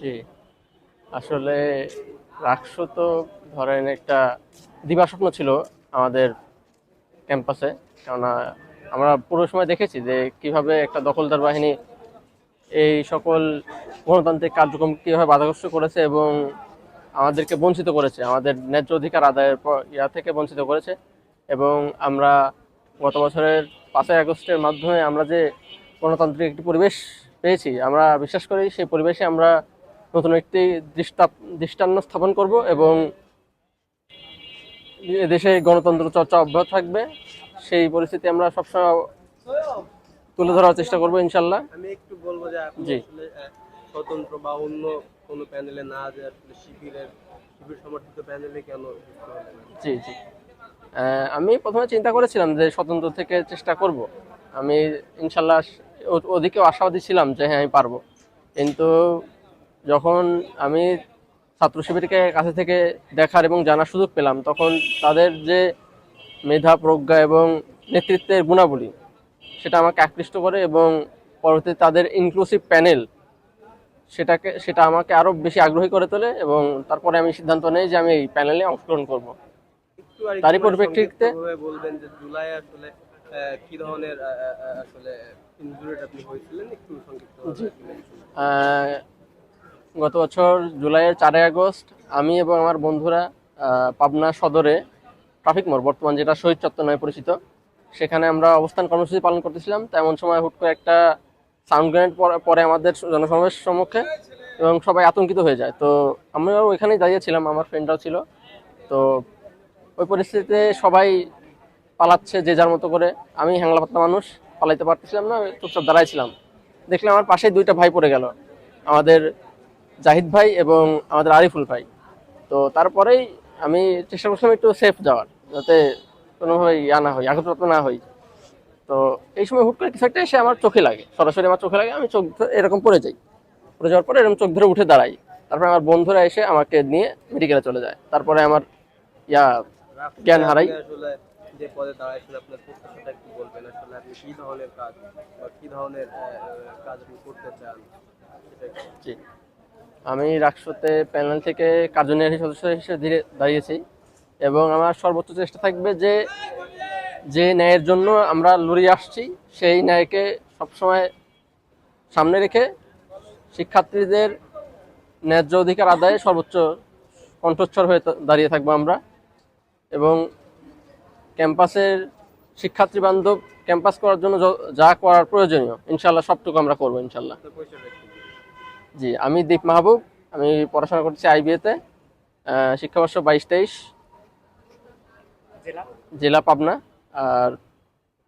জি। আসলে রাকসু তো ধরেন একটা দিবাস্বপ্ন ছিল আমাদের ক্যাম্পাসে কেননা আমরা পুরো সময় দেখেছি যে কীভাবে একটা দখলদার বাহিনী এই সকল গণতান্ত্রিক কার্যক্রম কীভাবে বাধাগ্রস্ত করেছে এবং আমাদেরকে বঞ্চিত করেছে। আমাদের ন্যায্য অধিকার আদায়ের পর ইয়া থেকে বঞ্চিত করেছে। এবং আমরা গত বছরের পাঁচই আগস্টের মাধ্যমে আমরা যে গণতান্ত্রিক একটি পরিবেশ পেয়েছি, আমরা বিশ্বাস করি সেই পরিবেশে আমরা নতুন একটি দৃষ্টা দৃষ্টান্ত স্থাপন করব এবং দেশে গণতন্ত্র চর্চা অব্যাহত থাকবে। সেই পরিস্থিতি আমরা সবসময় তুলে ধরার চেষ্টা করব ইনশাল্লাহ আমি একটু বলব যে জি। স্বতন্ত্র বা অন্য কোনো প্যানেলে না যে আসলে শিবিরের শিবির সমর্থিত প্যানেলে কেন জি জি। আমি প্রথমে চিন্তা করেছিলাম যে স্বতন্ত্র থেকে চেষ্টা করব। আমি ইনশাল্লাহ ওদিকেও আশাবাদী ছিলাম যে হ্যাঁ আমি পারব। কিন্তু যখন আমি ছাত্র শিবিরকে কাছে থেকে দেখার এবং জানার সুযোগ পেলাম তখন তাদের যে মেধা প্রজ্ঞা এবং নেতৃত্বের গুণাবলী সেটা আমাকে আকৃষ্ট করে এবং পরবর্তীতে তাদের ইনক্লুসিভ প্যানেল সেটাকে সেটা আমাকে আরও বেশি আগ্রহী করে তোলে এবং তারপরে আমি সিদ্ধান্ত নেই যে আমি এই প্যানেলে অংশগ্রহণ করব। তারই পরিপ্রেক্ষিতে- বলবেন যে জুলাই আসলে কি ধরনের আসলে আপনি হয়েছিলেন? একটু সংক্ষিপ্ত গত বছর জুলাইয়ের চারই আগস্ট আমি এবং আমার বন্ধুরা পাবনা সদরে ট্রাফিক মোড়, বর্তমান যেটা শহীদ চত্বর নামে পরিচিত, সেখানে আমরা অবস্থান কর্মসূচি পালন করতেছিলাম। তেমন সময় হুট করে একটা সাউন্ড গ্রেনেড পরে আমাদের জনসমাবেশ সম্মুখে এবং সবাই আতঙ্কিত হয়ে যায়। তো আমরাও ওইখানেই দাঁড়িয়েছিলাম আমার ফ্রেন্ডরাও ছিল। তো ওই পরিস্থিতিতে সবাই পালাচ্ছে যে যার মতো করে। আমি হ্যাংলা পাতলা মানুষ, পালাইতে পারতেছিলাম না, চুপচাপ দাঁড়াইছিলাম দেখলাম আমার পাশেই দুইটা ভাই পড়ে গেল। আমাদের জাহিদ ভাই এবং আমাদের আরিফুল ভাই। তো তারপরেই আমি চেষ্টা করছিলাম একটু সেফ যাওয়ার যাতে কোনোভাবে ইয়া না হই আঘাতপ্রাপ্ত না হই। তো এই সময় হুট করে কিছু একটা এসে আমার চোখে লাগে সরাসরি আমার চোখে লাগে আমি চোখ এরকম পড়ে যাই। পড়ে যাওয়ার পরে এরকম চোখ ধরে উঠে দাঁড়াই। তারপরে আমার বন্ধুরা এসে আমাকে নিয়ে মেডিকেলে চলে যায়। তারপরে আমার ইয়া জ্ঞান হারাই। যে পদে দাঁড়াইছেন আপনার প্রত্যাশাটা কি বলবেন? আসলে আপনি কি ধরনের কাজ বা কি ধরনের আহ, আহ, কাজ আপনি করতে চান? জি। আমি রাকসুতে প্যানেল থেকে কার্যনির্বাহী সদস্য হিসেবে ধীরে দাঁড়িয়েছি এবং আমার সর্বোচ্চ চেষ্টা থাকবে যে যে ন্যায়ের জন্য আমরা লড়িয়ে আসছি, সেই ন্যায়কে সবসময় সামনে রেখে শিক্ষার্থীদের ন্যায্য অধিকার আদায়ে সর্বোচ্চ কণ্ঠস্বর হয়ে দাঁড়িয়ে থাকব আমরা। এবং ক্যাম্পাসের শিক্ষার্থী বান্ধব ক্যাম্পাস করার জন্য যা করার প্রয়োজনীয়, ইনশাল্লাহ সবটুকু আমরা করব, ইনশাল্লাহ আপনার পরিচয়টা একটু দিন। জি আমি দীপ মাহবুব আমি পড়াশোনা করছি আইবিএতে শিক্ষাবর্ষ বাইশ তেইশ। জেলা পাবনা আর